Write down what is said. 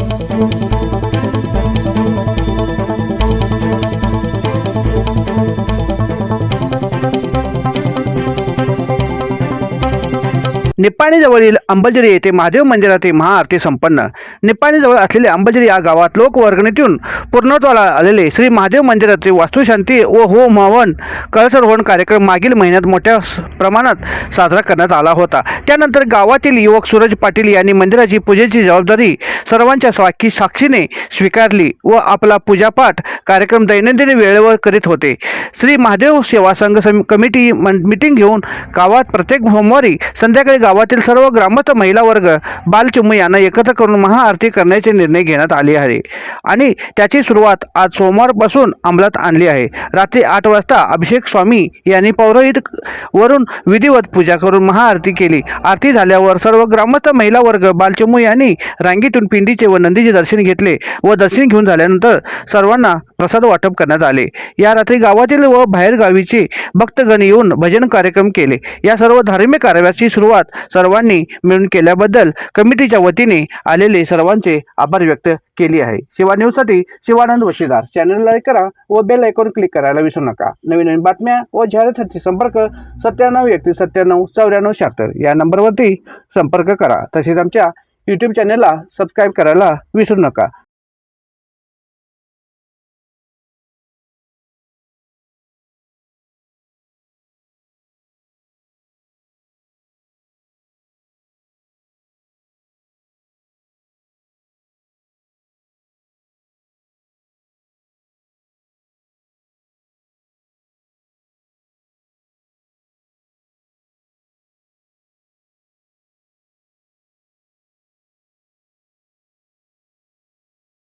Thank you. निप्पाणीजवळील अंबलजरी येथे महादेव मंदिरातील महाआरती संपन्न. निप्पाणीजवळ असलेल्या अंबलजरी या गावात लोकवर्गणीतून पूर्णत्वाला आलेले श्री महादेव मंदिराचे वास्तुशांती व होम हवन कळसरोहण कार्यक्रम मागील महिन्यात मोठ्या प्रमाणात साजरा करण्यात आला होता. त्यानंतर गावातील युवक सूरज पाटील यांनी मंदिराची पूजेची जबाबदारी सर्वांच्या स्वाखी साक्षीने स्वीकारली व आपला पूजापाठ कार्यक्रम दैनंदिन वेळेवर करीत होते. श्री महादेव सेवा संघ सम- कमिटी मन- मीटिंग घेऊन गावात प्रत्येक सोमवारी संध्याकाळी गावातील सर्व ग्रामस्थ महिला वर्ग बालचिमू यांना एकत्र करून महाआरती करण्याचे निर्णय घेण्यात आले आहे. आणि त्याची सुरुवात आज सोमवारपासून अंमलात आणली आहे. रात्री आठ वाजता अभिषेक स्वामी यांनी पौरोहित वरून विधिवत पूजा करून महाआरती केली. आरती झाल्यावर सर्व ग्रामस्थ महिला वर्ग बालचिमू यांनी रांगेतून पिंडीचे व नंदीचे दर्शन घेतले व दर्शन घेऊन झाल्यानंतर सर्वांना प्रसाद वाटप करण्यात आले. या रात्री गावातील व बाहेरगावीचे भक्तगण येऊन भजन कार्यक्रम केले. या सर्व धार्मिक कार्याची सुरुवात सर्वांनी मिळून केल्याबद्दल कमिटीच्या वतीने आलेले सर्वांचे आभार व्यक्त केली आहे. शिवा न्यूजसाठी शिवानंद वशीदार. चॅनल लाईक करा व बेल आयकॉन क्लिक करायला विसरू नका. नवीन नवीन बातम्या व जाहिरातीसाठी संपर्क सत्त्याण्णव एकतीस सत्त्याण्णव चौऱ्याण्णव शहात्तर. या नंबरवरती संपर्क करा. तसेच आमच्या यूट्यूब चॅनलला सबस्क्राईब करायला विसरू नका.